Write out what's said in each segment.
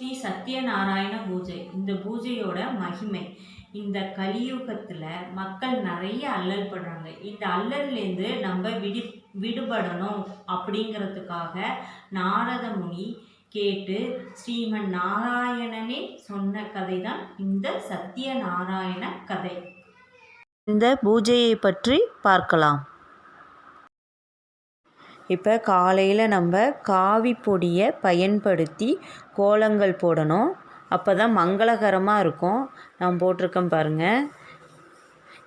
ஸ்ரீ சத்யநாராயண பூஜை. இந்த பூஜையோட மகிமை. இந்த கலியுகத்தில் மக்கள் நிறைய அல்லல் படுறாங்க. இந்த அல்லல்லேருந்து நம்ம விடு விடுபடணும் அப்படிங்கிறதுக்காக நாரத முனி கேட்டு ஸ்ரீமன் நாராயணனே சொன்ன கதை தான் இந்த சத்யநாராயண கதை. இந்த பூஜையை பற்றி பார்க்கலாம். இப்போ காலையில் நம்ம காவி பொடியை பயன்படுத்தி கோலங்கள் போடணும். அப்போ தான் மங்களகரமாக இருக்கும். நான் போட்டிருக்கேன் பாருங்கள்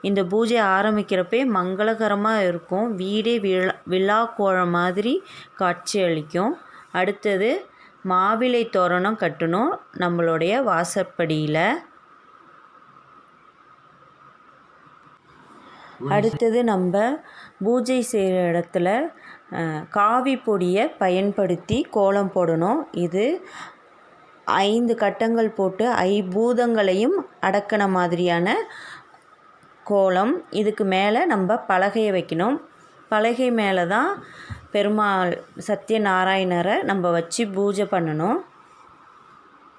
இந்த பூஜை ஆரம்பிக்கிறப்பே மங்களகரமாக இருக்கும். வீடே விழா விழா கோலம் மாதிரி காட்சி அளிக்கும். அடுத்தது மாவிலை தோரணம் கட்டணும் நம்மளுடைய வாசற்படியில். அடுத்தது நம்ம பூஜை செய்கிற இடத்துல காவி பொடியை பயன்படுத்தி கோலம் போடணும். இது ஐந்து கட்டங்கள் போட்டு ஐபூதங்களையும் அடக்கின மாதிரியான கோலம். இதுக்கு மேலே நம்ம பலகையை வைக்கணும். பலகை மேலே தான் பெருமாள் சத்யநாராயணரை நம்ம வச்சு பூஜை பண்ணணும்.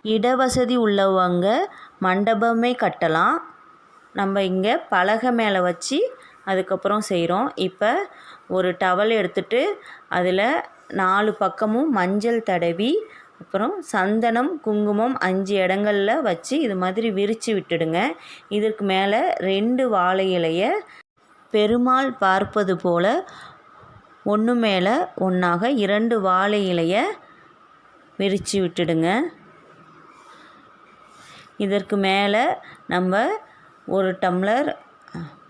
இடவசதி உள்ளவங்க மண்டபமே கட்டலாம். நம்ம இங்கே பலகை மேலே வச்சு அதுக்கப்புறம் செய்கிறோம் இப்போ ஒரு டவல் எடுத்துட்டு அதில் நாலு பக்கமும் மஞ்சள் தடவி அப்புறம் சந்தனம் குங்குமம் அஞ்சு இடங்களில் வச்சு இது மாதிரி விரித்து விட்டுடுங்க. இதற்கு மேலே ரெண்டு வாழை இலையை பெருமாள் பார்ப்பது போல் ஒன்று மேலே ஒன்றாக இரண்டு வாழை இலையை விரித்து விட்டுடுங்க. இதற்கு மேலே நம்ம ஒரு டம்ளர்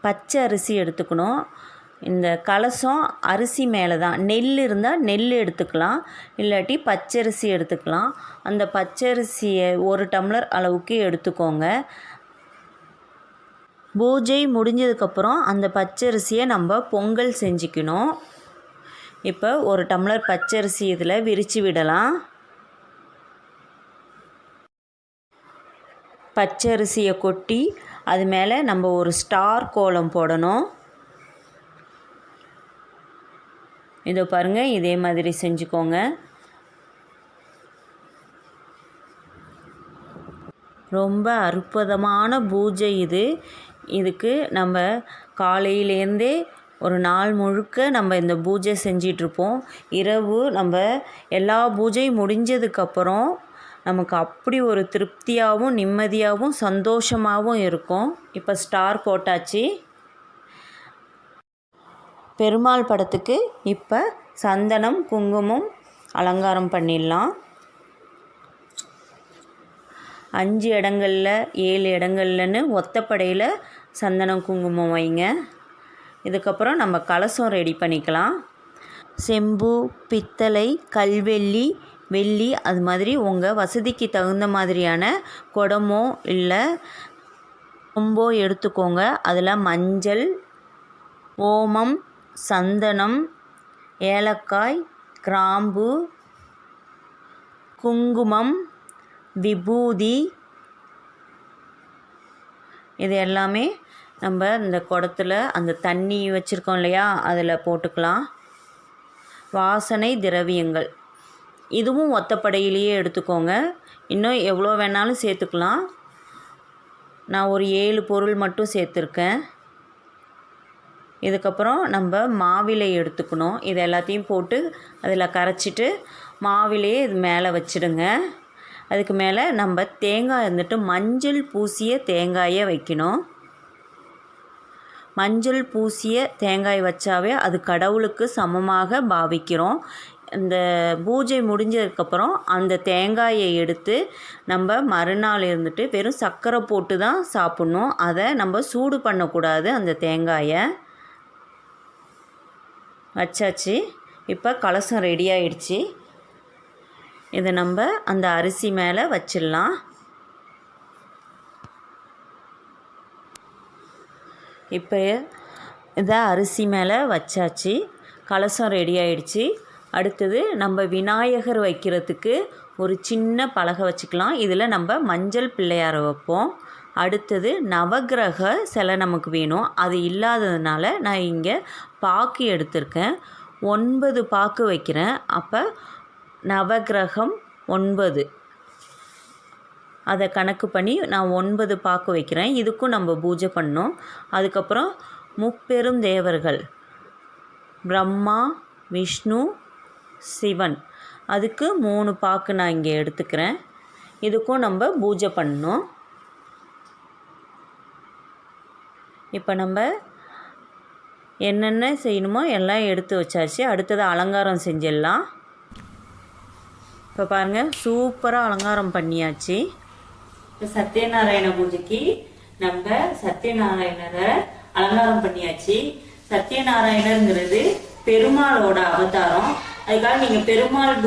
பச்சை அரிசி எடுத்துக்கணும். இந்த கலசம் அரிசி மேலே தான். நெல் இருந்தால் நெல் எடுத்துக்கலாம். இல்லாட்டி பச்சரிசி எடுத்துக்கலாம். அந்த பச்சரிசியை ஒரு டம்ளர் அளவுக்கு எடுத்துக்கோங்க. பூஜை முடிஞ்சதுக்கப்புறம் அந்த பச்சரிசியை நம்ம பொங்கல் செஞ்சுக்கணும். இப்போ ஒரு டம்ளர் பச்சரிசி இதில் விரித்து விடலாம். பச்சரிசியை கொட்டி அது மேலே நம்ம ஒரு ஸ்டார் கோலம் போடணும். இதோ பாருங்கள் இதே மாதிரி செஞ்சுக்கோங்க. ரொம்ப அற்புதமான பூஜை இது. இதுக்கு நம்ம காலையிலேருந்தே ஒரு நாள் முழுக்க நம்ம இந்த பூஜை செஞ்சிட்ருப்போம். இரவு நம்ம எல்லா பூஜையும் முடிஞ்சதுக்கப்புறம் நமக்கு அப்படி ஒரு திருப்தியாகவும் நிம்மதியாகவும் சந்தோஷமாகவும் இருக்கும். இப்போ ஸ்டார் போட்டாச்சு. பெருமாள் படத்துக்கு இப்போ சந்தனம் குங்குமம் அலங்காரம் பண்ணிடலாம். அஞ்சு இடங்களில் ஏழு இடங்கள்லன்னு ஒத்தப்படையில் சந்தனம் குங்குமம் வைங்க. இதுக்கப்புறம் நம்ம கலசம் ரெடி பண்ணிக்கலாம். செம்பு பித்தளை கல்வெள்ளி வெள்ளி அது மாதிரி உங்கள் வசதிக்கு தகுந்த மாதிரியான குடமோ இல்லை கொம்போ எடுத்துக்கோங்க. அதில் மஞ்சள் ஓமம் சந்தனம் ஏலக்காய் கிராம்பு குங்குமம் விபூதி இது எல்லாமே நம்ம இந்த குடத்துல அந்த தண்ணி வச்சுருக்கோம் இல்லையா? அதில் போட்டுக்கலாம். வாசனை திரவியங்கள். இதுவும் ஒத்தப்படையிலேயே எடுத்துக்கோங்க. இன்னும் எவ்வளோ வேணாலும் சேர்த்துக்கலாம். நான் ஒரு ஏழு பொருள் மட்டும் சேர்த்துருக்கேன். இதுக்கப்புறம் நம்ம மாவிலை எடுத்துக்கணும். இது எல்லாத்தையும் போட்டு அதில் கரைச்சிட்டு மாவிலையே இது மேலே வச்சிடுங்க. அதுக்கு மேலே நம்ம தேங்காய் இருந்துட்டு மஞ்சள் பூசிய தேங்காயை வைக்கணும். மஞ்சள் பூசிய தேங்காய் வச்சாவே அது கடவுளுக்கு சமமாக பாவிக்கிறோம். இந்த பூஜை முடிஞ்சதுக்கப்புறம் அந்த தேங்காயை எடுத்து நம்ம மறுநாள் இருந்துட்டு வெறும் சர்க்கரை போட்டு தான் சாப்பிட்ணும். அதை நம்ம சூடு பண்ணக்கூடாது அந்த தேங்காயை. வச்சாச்சு. இப்போ கலசம் ரெடி ஆயிடுச்சு. இதை நம்ம அந்த அரிசி மேலே வச்சிடலாம். இப்போ இதை அரிசி மேலே வச்சாச்சு. கலசம் ரெடி ஆயிடுச்சு. அடுத்தது நம்ம விநாயகர் வைக்கிறதுக்கு ஒரு சின்ன பலகை வச்சுக்கலாம். இதில் நம்ம மஞ்சள் பிள்ளையாரை வைப்போம். அடுத்தது நவகிரக சிலை நமக்கு வேணும். அது இல்லாததுனால நான் இங்கே பாக்கு எடுத்திருக்கேன். ஒன்பது பாக்கு வைக்கிறேன். அப்போ நவகிரகம் ஒன்பது. அதை கணக்கு பண்ணி நான் ஒன்பது பாக்கு வைக்கிறேன். இதுக்கும் நம்ம பூஜை பண்ணோம். அதுக்கப்புறம் முப்பெரும் தேவர்கள். பிரம்மா விஷ்ணு சிவன். அதுக்கு மூணு பாக்கு நான் இங்கே எடுத்துக்கிறேன். இதுக்கும் நம்ம பூஜை பண்ணணும். இப்போ நம்ம என்னென்ன செய்யணுமோ எல்லாம் எடுத்து வச்சாச்சு. அடுத்தது அலங்காரம் செஞ்சிடலாம். இப்போ பாருங்கள் சூப்பராக அலங்காரம் பண்ணியாச்சு. இப்போ சத்யநாராயண பூஜைக்கு நம்ம சத்யநாராயணரை அலங்காரம் பண்ணியாச்சு. சத்யநாராயணருங்கிறது பெருமாளோட அவதாரம். அதுக்காக நீங்க பெருமாள்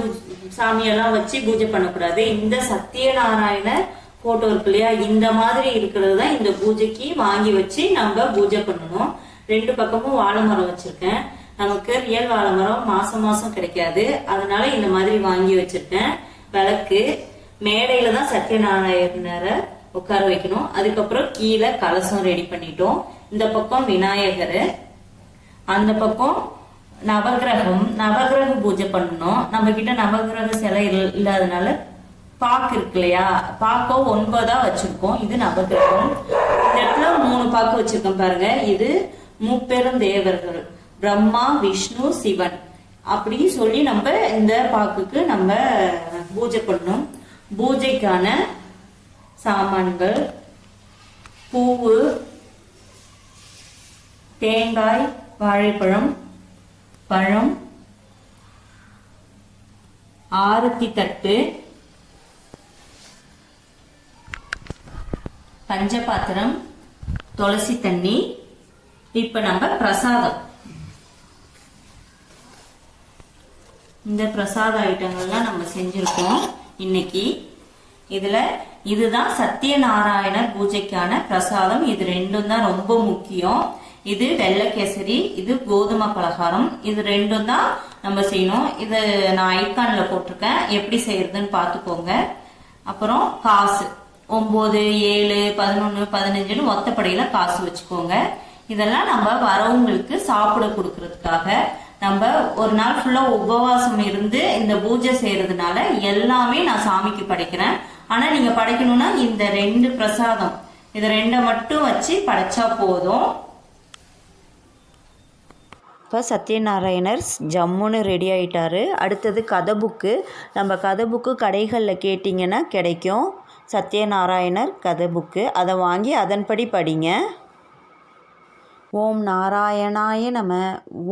சாமியெல்லாம் வச்சு பூஜை பண்ணக்கூடாது. இந்த சத்யநாராயணர் போட்டோ இருக்கு இல்லையா? இந்த மாதிரி இருக்கிறது தான் இந்த பூஜைக்கு வாங்கி வச்சு நம்ம பூஜை பண்ணணும். ரெண்டு பக்கமும் வாழை மரம் வச்சிருக்கேன். நமக்கு ரியல் வாழை மரம் மாசம் மாசம் கிடைக்காது. அதனால இந்த மாதிரி வாங்கி வச்சிருக்கேன். விளக்கு. மேடையில தான் சத்யநாராயணரை உட்கார வைக்கணும். அதுக்கப்புறம் கீழே கலசம் ரெடி பண்ணிட்டோம். இந்த பக்கம் விநாயகர். அந்த பக்கம் நவகிரகம் நவகிரக பூஜை பண்ணணும். நம்ம கிட்ட நவகிரக சிலை இல்லாதனால பாக்கு இருக்கு இல்லையா? பாக்கோ ஒன்பதா வச்சிருக்கோம். இது நவகிரகம். இந்த இடத்துல மூணு பாக்கு வச்சிருக்கோம் பாருங்க. இது முப்பெரும் தேவர்கள். பிரம்மா விஷ்ணு சிவன். அப்படின்னு சொல்லி நம்ம இந்த பாக்குக்கு நம்ம பூஜை பண்ணணும். பூஜைக்கான சாமான்கள் பூவு தேங்காய் வாழைப்பழம் பழம் ஆரத்தி தட்டு பஞ்சபாத்திரம் துளசி தண்ணி. இப்ப நம்ம பிரசாதம். இந்த பிரசாத ஐட்டங்கள்லாம் நம்ம செஞ்சிருக்கோம் இன்னைக்கு. இதுல இதுதான் சத்யநாராயணர் பூஜைக்கான பிரசாதம். இது ரெண்டும் தான் ரொம்ப முக்கியம். இது வெள்ளை கேசரி இது கோதுமை பலகாரம். இது ரெண்டும் தான் நம்ம செய்யணும். இது நான் ஐக்கான்ல போட்டிருக்கேன். எப்படி செய்யறதுன்னு பார்த்துக்கோங்க. அப்புறம் காசு. ஒன்பது ஏழு பதினொன்று பதினஞ்சுன்னு ஒத்தப்படையில காசு வச்சுக்கோங்க. இதெல்லாம் நம்ம வரவங்களுக்கு சாப்பிட கொடுக்கறதுக்காக நம்ம ஒரு நாள் ஃபுல்லா உபவாசம் இருந்து இந்த பூஜை செய்யறதுனால எல்லாமே நான் சாமிக்கு படைக்கிறேன். ஆனா நீங்க படைக்கணும்னா இந்த ரெண்டு பிரசாதம். இது ரெண்டை மட்டும் வச்சு படைச்சா போதும். இப்போ சத்யநாராயணர் ஜம்முன்னு ரெடி ஆகிட்டாரு அடுத்தது கதை புக்கு நம்ம கதை புக்கு கடைகளில் கேட்டிங்கன்னா கிடைக்கும். சத்யநாராயணர் கதை புக்கு அதை வாங்கி அதன்படி படிங்க. ஓம் நாராயணாய நம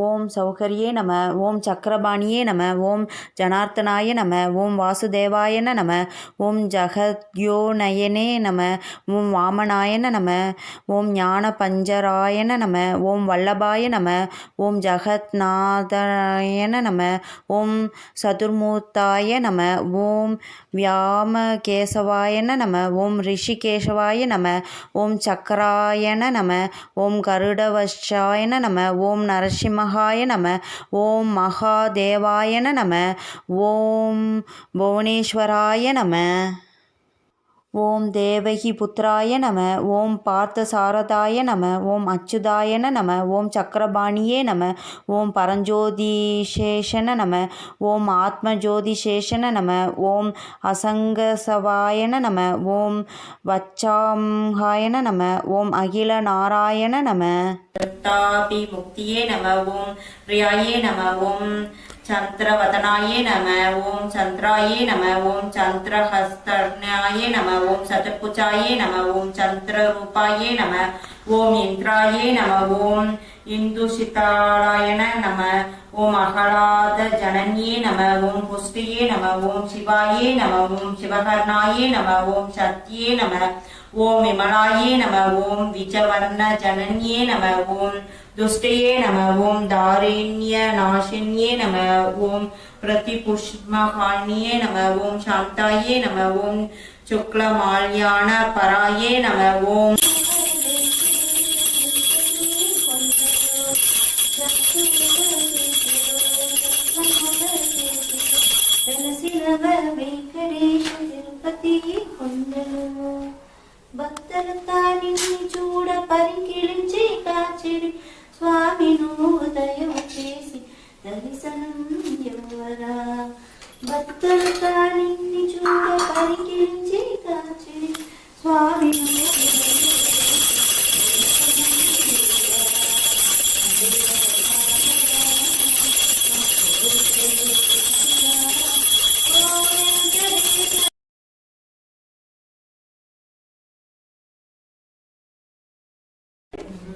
ஓம் சௌகரியே நம ஓம் சக்கரபாணியே நம ஓம் ஜனார்த்தனாய நம ஓம் வாசுதேவாயன நம ஓம் ஜகத்யோநயனே நம ஓம் வாமனாயன நம ஓம் ஞான பஞ்சராயன நம ஓம் வல்லபாய நம ஓம் ஜகத்நாதாயன நம ஓம் சதுர்மூர்த்தாய நம ஓம் வியாமகேசவாயன நம ஓம் ரிஷிகேசவாய நம ஓம் சக்கராயன நம ஓம் கருட கருடவஷாயன நம ஓம் நரசிம்மகாய நம ஓம் மகாதேவாயன நம ஓம் புவனேஸ்வராய நம ஓம் தேவகி புத்திராய நம ஓம் பார்த்த சாரதாய நம ஓம் அச்சுதாயன நம ஓம் சக்கரபாணியே நம ஓம் பரஞ்சோதிசேஷன நம ஓம் ஆத்மஜோதிசேஷன நம ஓம் அசங்கசவாயன நம ஓம் வச்சாம்ஹாயன நம ஓம் அகில நாராயண நம முக்தியே நம ஓம் பிரியாயே நம ஓம் சந்திரவதனாயே நம ஓம் சந்திராயே நம ஓம் சந்திரஹஸ்தர்ணாயே நம ஓம் சதுர்புஜாயே நம ஓம் சந்திரரூபாயே நம ஓம் இந்திராயே நம ஓம் இந்துஷிதாளாயன நம ஓம் அகலாத ஜனன்யே நம ஓம் புஷ்டியே நம ஓம் சிவாயே நம ஓம் சிவகர்ணாயே நம ஓம் சத்யே நம ஓம் விமலாயே நம ஓம் விஜவர்ண ஜனன்யே நம ஓம் துஷ்டயே நம ஓம் தாரிண்ய நாசின்யே நம ஓம் பிரதிபுஷ்மகாண்யே நம ஓம் சாந்தாயே நம ஓம் சுக்லமால்யான பராயே நம ஓம் వెలసినవ వెంకటేశ తిరుపతి కొండలు భక్తులంతా నిన్ను చూడ పరికిళించి కాచిడి. స్వామి నువ్వు దయవు చేసి దర్శనం ఎవరా భక్తులుగా నిన్ను చూడ పరికిలించే కాచి స్వామి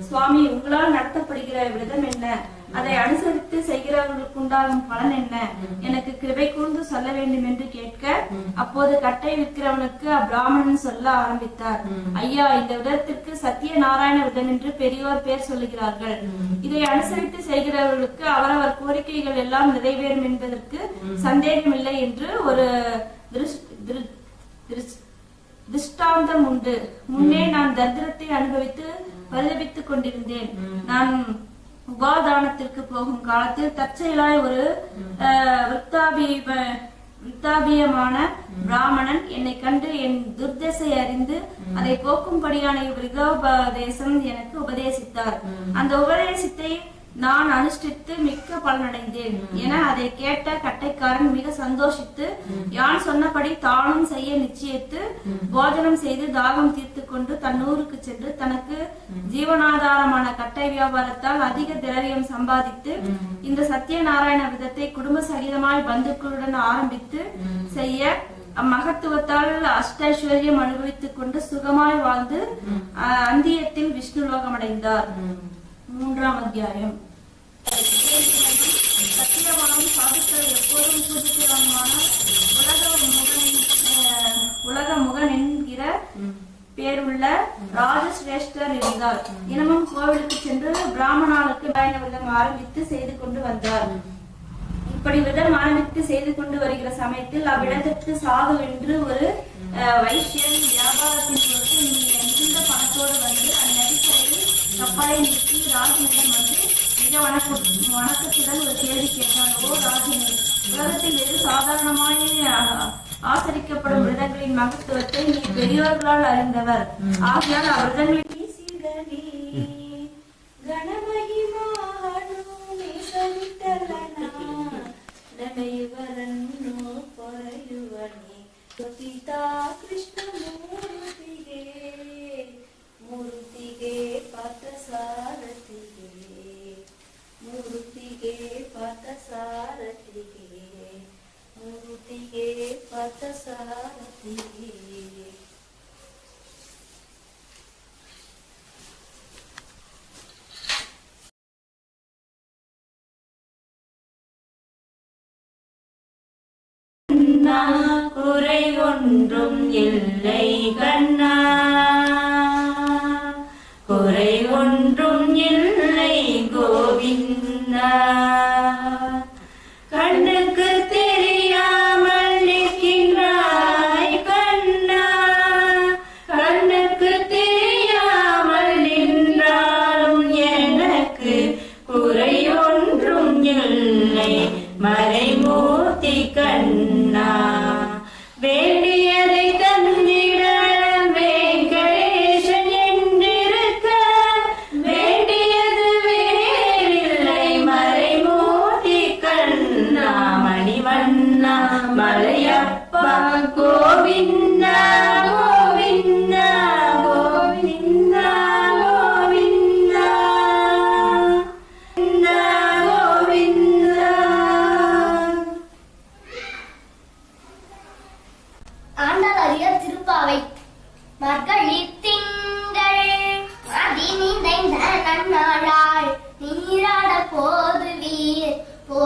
சுவாமி உங்களால் நடத்தப்படுகிற விரதம் என்ன அதை அனுசரித்து செய்கிறவர்களுக்கு உண்டாகும் பலன் என்ன எனக்கு கிருபை கூர்ந்து சொல்ல வேண்டும் என்று கேட்க அப்போது கட்டை விற்கிறவனுக்கு அப்பிராமணன் சொல்ல ஆரம்பித்தார் ஐயா இந்த விரதத்திற்கு சத்திய நாராயண விரதம் என்று பெரியோர் பேர் சொல்லுகிறார்கள் இதை அனுசரித்து செய்கிறவர்களுக்கு அவரவர் கோரிக்கைகள் எல்லாம் நிறைவேறும் என்பதற்கு சந்தேகமில்லை என்று ஒரு திருஷ்டாந்தம் உண்டு முன்னே நான் தரித்திரத்தை அனுபவித்து பரிதபித்துக் கொண்டிருந்தேன். நான் உபாதானத்திற்கு போகும் காலத்தில் தற்செயலாய் ஒரு விருத்தாபியமான பிராமணன் என்னை கண்டு என் துர்தசை அறிந்து அதை போக்கும்படியான விருதோபதேசம் எனக்கு உபதேசித்தார். அந்த உபதேசத்தை நான் அனுஷ்டித்து மிக்க பலனடைந்தேன். என அதை கேட்ட கட்டைக்காரன் மிக சந்தோஷித்து யான் சொன்னபடி தானும் செய்ய நிச்சயித்து போஜனம் செய்து தாகம் தீர்த்து கொண்டு தன் ஊருக்கு சென்று தனக்கு ஜீவனாதாரமான கட்டை வியாபாரத்தால் அதிக திரவியம் சம்பாதித்து இந்த சத்யநாராயண விதத்தை குடும்ப சகிதமாய் பந்துக்களுடன் ஆரம்பித்து செய்ய அம்மகத்துவத்தால் அஷ்டைஸ்வர்யம் அனுபவித்துக் கொண்டு சுகமாய் வாழ்ந்து அஹ், அந்தியத்தில் விஷ்ணு லோகமடைந்தார். மூன்றாம் அத்தியாயம். சத்தியவானும் சாதுக்கள் எப்போதும் பூஜிக்கிறவனுமான உலக முகன் உலக முகன் என்கிற பேருள்ள ராஜசிரேஷ்டர் இருந்தார் தினமும் கோவிலுக்கு சென்று பிராமணாளுக்கு பயண ஆரம்பித்து செய்து கொண்டு வந்தார். இப்படி விதம் ஆரம்பித்து செய்து கொண்டு வருகிற சமயத்தில் அவ்விடத்திற்கு சாது என்று ஒரு அஹ், வைசியன் வியாபாரத்தின் பொருட்டு மிகுந்த பணத்தோடு வந்து அந்நதிக்கரையில் கப்பலை நிறுத்தி ராஜனிடம் வந்து மிக வணக்க வணக்கத்துடன் ஒரு கேள்வி கேட்டான் ஓ ராஜனே உலகத்தில் எது சாதாரணமாய் அஹ், ஆசரிக்கப்படும் விரதங்களின் மகத்துவத்தை நீ பெரியோர்களால் அறிந்தவர் ஆகையால் அவ்விரதங்களின் ಈಸಿಗಲಿ ಗಣಮಹಿಮಾನು ಮಿಸಲಿತಲನ ನಡೆಯುವರನ್ನು ಪೊರೆಯುವನಿ ಗೊತ್ತಿತ ಕೃಷ್ಣ ಮೂರ್ತಿಗೆ ಮೂರ್ತಿಗೆ ಪಾತ ಸಾರಥಿಗೆ ಮೂರ್ತಿಗೆ ಪಾತ ಸಾರಥಿಗೆ ಮೂರ್ತಿಗೆ ಪಾತ ಸಾರಥಿಗೆ கண்ணா குறை ஒன்றும் இல்லை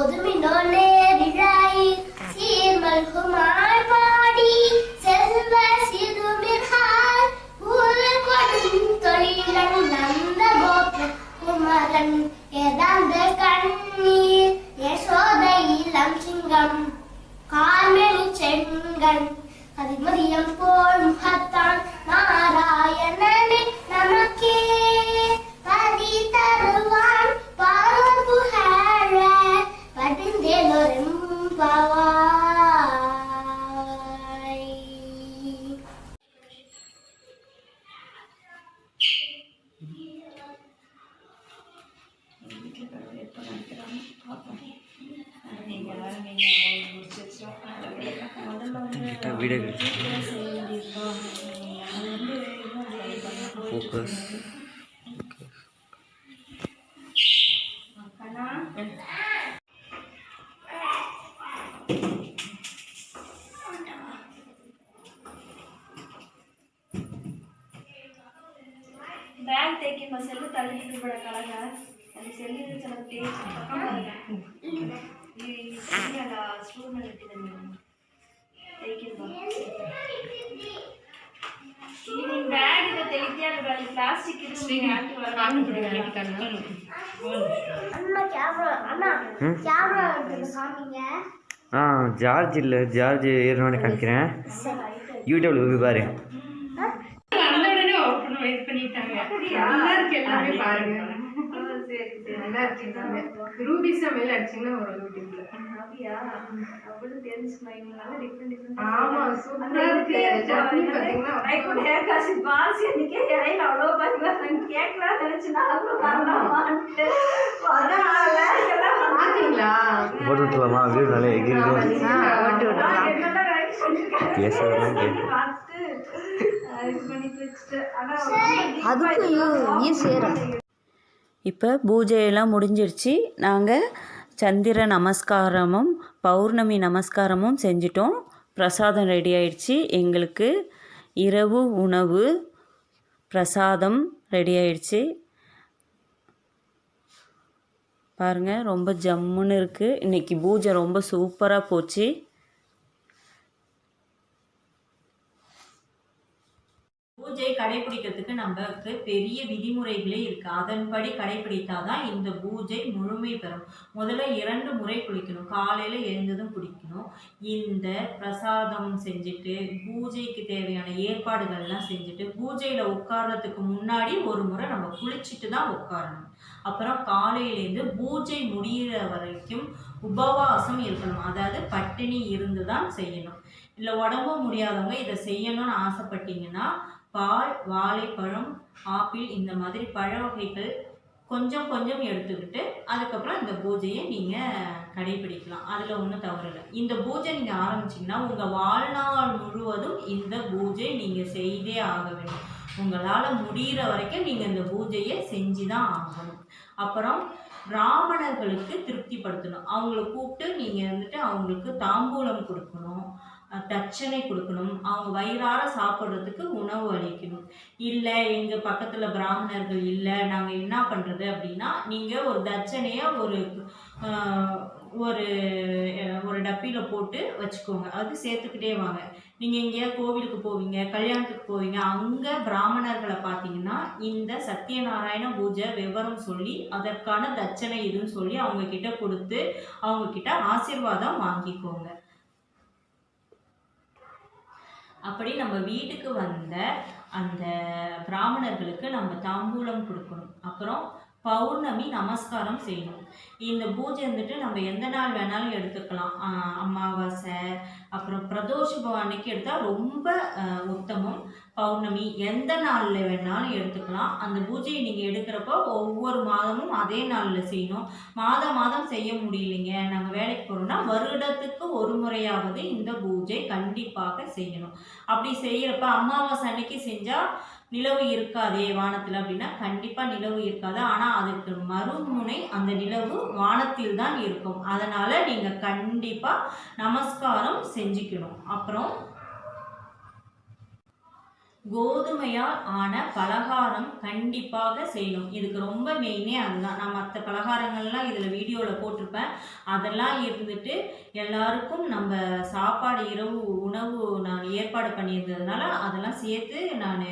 போதுவீர் நேரிழாய் சீர்மல்குமாய் பாடி செல்வ சிறுமிகார் ஊர் கொடும் தொழிலன் நந்த கோப குமரன் ஏதாந்த கண்ணீர் யசோத இளம் சிங்கம் கார்மெனி செங்கன் அதிமதியம் போல் முகத்தான் கேட்டால் வீடியோ ஃபோக்கஸ் ஆ ஜார்ஜ் இல்லை ஜார்ஜ் ஏறினோடனே காமிக்கிறேன். யூடியூப்ல போய் பாரு. ரூபி சமையல் அடிச்சீங்கன்னா ஒரு யூடியூப்ல அப்படியா? அவளும் தெரிஞ்சுக்கலாம் டிஃப்ரெண்ட் டிஃப்ரெண்ட் ஆமா சூப்பரா இருக்கு. சட்னி கூட காசு இடையில அவ்வளோ நான் கேட்கலாம் நினைச்சு பாத்தீங்களா? போட்டு விட்டுலாமா வீடு நல்லா அதுக்கும் ஈஸியாக இப்போ பூஜையெல்லாம் முடிஞ்சிருச்சு. நாங்கள் சந்திர நமஸ்காரமும் பௌர்ணமி நமஸ்காரமும் செஞ்சிட்டோம். பிரசாதம் ரெடி ஆயிடுச்சு. எங்களுக்கு இரவு உணவு பிரசாதம் ரெடி ஆயிடுச்சு. பாருங்கள் ரொம்ப ஜம்முன்னு இருக்குது இன்றைக்கி பூஜை ரொம்ப சூப்பராக போச்சு. பூஜையை கடைபிடிக்கிறதுக்கு நமக்கு பெரிய விதிமுறைகளே இருக்கு. அதன்படி கடைபிடித்தாதான் இந்த பூஜை முழுமை பெறும். முதல்ல இரண்டு முறை குளிக்கணும். காலையில எழுந்ததும் குளிக்கணும். இந்த பிரசாதம் செஞ்சுட்டு பூஜைக்கு தேவையான ஏற்பாடுகள்லாம் செஞ்சுட்டு பூஜையில உட்கார்றதுக்கு முன்னாடி ஒரு முறை நம்ம குளிச்சுட்டு தான் உட்காரணும். அப்புறம் காலையிலேருந்து பூஜை முடியிற வரைக்கும் உபவாசம் இருக்கணும். அதாவது பட்டினி இருந்து தான் செய்யணும். இல்லை உடம்பு முடியாதவங்க இதை செய்யணும்னு ஆசைப்பட்டீங்கன்னா பால் வாழைப்பழம் ஆப்பிள் இந்த மாதிரி பழ வகைகள் கொஞ்சம் கொஞ்சம் எடுத்துக்கிட்டு அதுக்கப்புறம் இந்த பூஜையை நீங்கள் கடைபிடிக்கலாம். அதில் ஒன்றும் தவறு இல்லை. இந்த பூஜை நீங்கள் ஆரம்பிச்சிங்கன்னா உங்கள் வாழ்நாள் முழுவதும் இந்த பூஜை நீங்கள் செய்தே ஆக வேண்டும். உங்களால் முடிகிற வரைக்கும் நீங்கள் இந்த பூஜையை செஞ்சு தான் ஆகணும். அப்புறம் பிராமணர்களுக்கு திருப்திப்படுத்தணும். அவங்கள கூப்பிட்டு நீங்கள் வந்துட்டு அவங்களுக்கு தாம்பூலம் கொடுக்கணும். தட்சணை கொடுக்கணும். அவங்க வயிறார சாப்பிட்றதுக்கு உணவு அளிக்கணும். இல்லை எங்கள் பக்கத்தில் பிராமணர்கள் இல்லை நாங்கள் என்ன பண்ணுறது அப்படின்னா நீங்கள் ஒரு தட்சணையை ஒரு ஒரு ஒரு டப்பியில் போட்டு வச்சுக்கோங்க. அது சேர்த்துக்கிட்டே வாங்க. நீங்கள் எங்கேயாவது கோவிலுக்கு போவீங்க கல்யாணத்துக்கு போவீங்க அங்கே பிராமணர்களை பார்த்தீங்கன்னா இந்த சத்யநாராயண பூஜை விவரம் சொல்லி அதற்கான தட்சணை இதுன்னு சொல்லி அவங்கக்கிட்ட கொடுத்து அவங்கக்கிட்ட ஆசீர்வாதம் வாங்கிக்கோங்க. அப்படி நம்ம வீட்டுக்கு வந்த அந்த பிராமணர்களுக்கு நம்ம தாம்பூலம் கொடுக்கணும். அப்புறம் பௌர்ணமி நமஸ்காரம் செய்யணும். இந்த பூஜை வந்துட்டு நம்ம எந்த நாள் வேணாலும் எடுத்துக்கலாம். அமாவாசை அப்புறம் பிரதோஷ அன்னைக்கு எடுத்தால் ரொம்ப உத்தமம். பௌர்ணமி எந்த நாளில் வேணாலும் எடுத்துக்கலாம். அந்த பூஜையை நீங்கள் எடுக்கிறப்போ ஒவ்வொரு மாதமும் அதே நாளில் செய்யணும். மாதம் மாதம் செய்ய முடியலைங்க. நாங்கள் வேலைக்கு போகிறோம்னா வருடத்துக்கு ஒரு முறையாவது இந்த பூஜை கண்டிப்பாக செய்யணும். அப்படி செய்கிறப்ப அமாவாசை அன்னைக்கு செஞ்சால் நிலவு இருக்காதே வானத்தில் அப்படின்னா கண்டிப்பாக நிலவு இருக்காது. ஆனால் அதுக்கு மறுமுனை அந்த நிலவு வானத்தில் தான் இருக்கும். அதனால் நீங்கள் கண்டிப்பாக நமஸ்காரம் செஞ்சுக்கணும். அப்புறம் கோதுமையால் ஆன பலகாரம் கண்டிப்பாக செய்யணும். இதுக்கு ரொம்ப மெயினே அதுதான். நான் மற்ற பலகாரங்கள்லாம் இதில் வீடியோவில் போட்டிருப்பேன். அதெல்லாம் இருந்துட்டு எல்லாருக்கும் நம்ம சாப்பாடு இரவு உணவு நான் ஏற்பாடு பண்ணியிருந்ததுனால அதெல்லாம் சேர்த்து நான்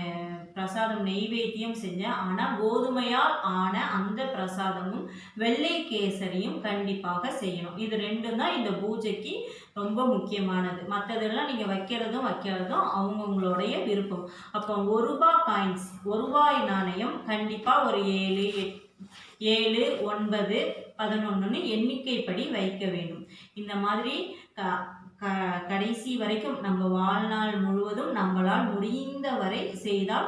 பிரசாதம் நெய்வேத்தியம் செஞ்சேன் ஆனால் கோதுமையால் ஆன அந்த பிரசாதமும் வெள்ளை கேசரியும் கண்டிப்பாக செய்யணும். இது ரெண்டும் தான் இந்த பூஜைக்கு ரொம்ப முக்கியமானது. மற்றதெல்லாம் நீங்கள் வைக்கிறதும் வைக்கிறதும் அவங்கவுங்களுடைய விருப்பம். அப்போ ஒரு ரூபாய் காயின்ஸ் ஒரு ரூபாய் நாணயம் கண்டிப்பாக ஒரு ஏழு ஏழு ஒன்பது பதினொன்றுன்னு எண்ணிக்கைப்படி வைக்க வேண்டும். இந்த மாதிரி க க கடைசி வரைக்கும் நம்ம வாழ்நாள் முழுவதும் நம்மளால் முடிந்த வரை செய்தால்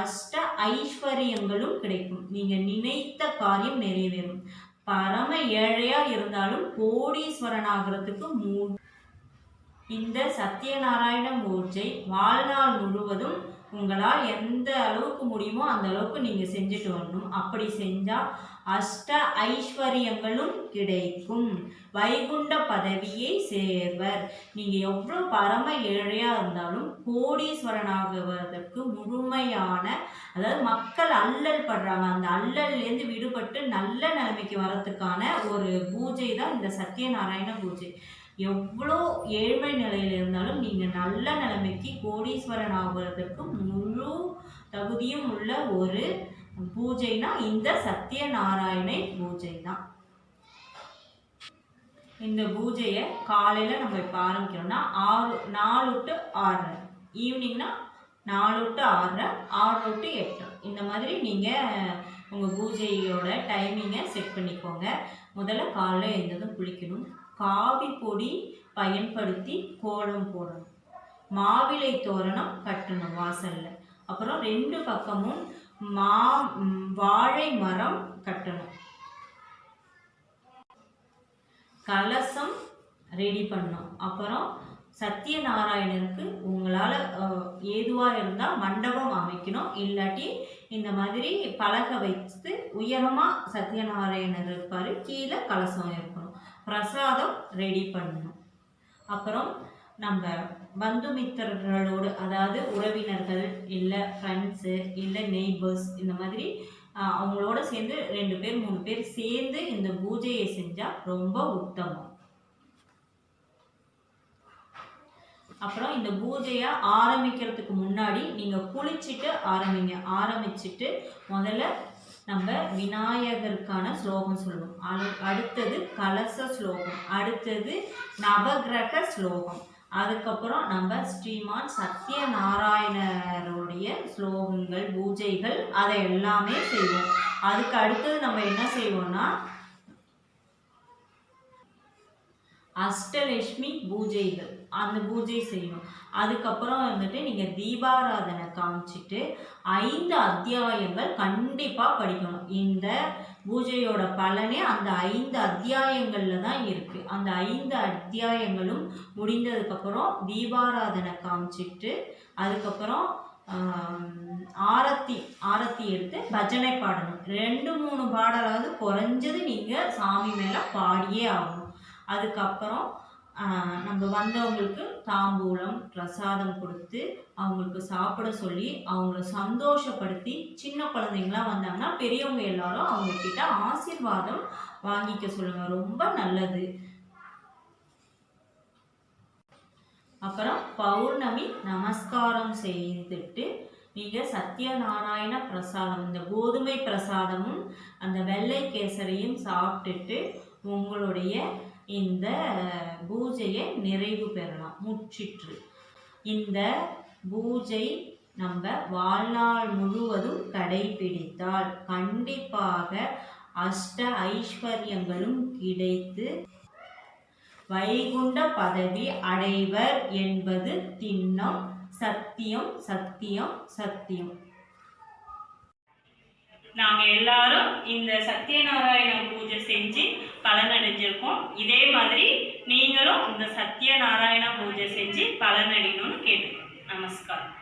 அஷ்ட ஐஸ்வர்யங்களும் கிடைக்கும். நீங்கள் நினைத்த காரியம் நிறைவேறும். பரம ஏழையாக இருந்தாலும் கோடீஸ்வரன் ஆகிறதுக்கு மூ இந்த சத்யநாராயண பூஜை வாழ்நாள் முழுவதும் உங்களால் எந்த அளவுக்கு முடியுமோ அந்த அளவுக்கு நீங்கள் செஞ்சுட்டு வரணும். அப்படி செஞ்சால் அஷ்ட ஐஸ்வர்யங்களும் கிடைக்கும். வைகுண்ட பதவியை சேர்வர். நீங்கள் எவ்வளோ பரம ஏழையாக இருந்தாலும் கோடீஸ்வரனாகுவதற்கு முழுமையான அதாவது மக்கள் அல்லல் படுறாங்க. அந்த அல்லல்லேருந்து விடுபட்டு நல்ல நிலைமைக்கு வரத்துக்கான ஒரு பூஜை தான் இந்த சத்யநாராயண பூஜை. எவ்வளோ ஏழ்மை நிலையில் இருந்தாலும் நீங்கள் நல்ல நிலைமைக்கு கோடீஸ்வரன் ஆகுறதுக்கு முழு தகுதியும் உள்ள ஒரு பூஜைனா இந்த சத்யநாராயணை பூஜை தான் இந்த பூஜையை காலையில் நம்ம இப்போ ஆரம்பிக்கிறோம்னா ஆறு நாலு டு ஆறரை. ஈவினிங்னா நாலு டு ஆறரை ஆறு டு எட்டு. இந்த மாதிரி நீங்கள் உங்கள் பூஜையோட டைமிங்கை செட் பண்ணிக்கோங்க. முதல்ல காலையில் எழுந்ததும் குளிக்கணும். காவி பொடி பயன்படுத்தி கோலம் போடணும். மாவிலை தோரணம் கட்டணும் வாசல்ல. அப்புறம் ரெண்டு பக்கமும் மா வாழை மரம் கட்டணும். கலசம் ரெடி பண்ணோம் அப்புறம் சத்யநாராயணருக்கு உங்களால் ஏதுவாக இருந்தால் மண்டபம் அமைக்கணும். இல்லாட்டி இந்த மாதிரி பலகை வைத்து உயரமாக சத்யநாராயணர் இருப்பார் கீழே கலசம் இருக்கும். பிரசாதம் ரெடி பண்ணணும். அப்புறம் நம்ம பந்துமித்திரர்களோடு அதாவது உறவினர்கள் இல்லை ஃப்ரெண்ட்ஸு இல்லை நெய்பர்ஸ் இந்த மாதிரி அவங்களோட சேர்ந்து ரெண்டு பேர் மூணு பேர் சேர்ந்து இந்த பூஜையை செஞ்சால் ரொம்ப உத்தமம். அப்புறம் இந்த பூஜையை ஆரம்பிக்கிறதுக்கு முன்னாடி நீங்கள் குளிச்சுட்டு ஆரம்பிங்க. ஆரம்பிச்சுட்டு முதல்ல நம்ம விநாயகருக்கான ஸ்லோகம் சொல்லுவோம். அடு- அடுத்தது கலச ஸ்லோகம் அடுத்தது நவகிரக ஸ்லோகம். அதுக்கப்புறம் நம்ம ஸ்ரீமான் சத்யநாராயணருடைய ஸ்லோகங்கள் பூஜைகள் அதை எல்லாமே செய்வோம். அதுக்கு அடுத்தது நம்ம என்ன செய்வோம்னா அஷ்டலட்சுமி பூஜைகள். அந்த பூஜை செய்யணும். அதுக்கப்புறம் வந்துட்டு நீங்கள் தீபாராதனை காமிச்சிட்டு ஐந்து அத்தியாயங்கள் கண்டிப்பாக படிக்கணும். இந்த பூஜையோட பலனே அந்த ஐந்து அத்தியாயங்களில் தான் இருக்குது அந்த ஐந்து அத்தியாயங்களும் முடிந்ததுக்கப்புறம் தீபாராதனை காமிச்சிட்டு அதுக்கப்புறம் ஆரத்தி ஆரத்தி எடுத்து பஜனை பாடணும். ரெண்டு மூணு பாடலாவது குறைஞ்சது நீங்கள் சாமி மேலே பாடியே ஆகணும். அதுக்கப்புறம் நம்ம வந்தவங்களுக்கு தாம்பூலம் பிரசாதம் கொடுத்து அவங்களுக்கு சாப்பிட சொல்லி அவங்கள சந்தோஷப்படுத்தி சின்ன குழந்தைங்களாம் வந்தாங்கன்னா பெரியவங்க எல்லாரும் அவங்கக்கிட்ட ஆசீர்வாதம் வாங்கிக்க சொல்லுங்கள் ரொம்ப நல்லது. அப்புறம் பௌர்ணமி நமஸ்காரம் செய்துட்டு நீங்கள் சத்யநாராயண பிரசாதம் இந்த கோதுமை பிரசாதமும் அந்த வெள்ளை கேசரியும் சாப்பிட்டுட்டு உங்களுடைய இந்த பூஜையை நிறைவு பெறலாம் முற்றிற்று. இந்த பூஜை நம்ம வாழ்நாள் முழுவதும் கடைபிடித்தால் கண்டிப்பாக அஷ்ட ஐஸ்வர்யங்களும் கிடைத்து வைகுண்ட பதவி அடைவர் என்பது திண்ணம் சத்தியம் சத்தியம் சத்தியம். நாங்க எல்லாரும் இந்த சத்யநாராயண பூஜை செஞ்சு பலனடைஞ்சிருக்கோம். இதே மாதிரி நீங்களும் இந்த சத்யநாராயண பூஜை செஞ்சு பலனடையணும்னு கேட்டுக்கோம் நமஸ்காரம்.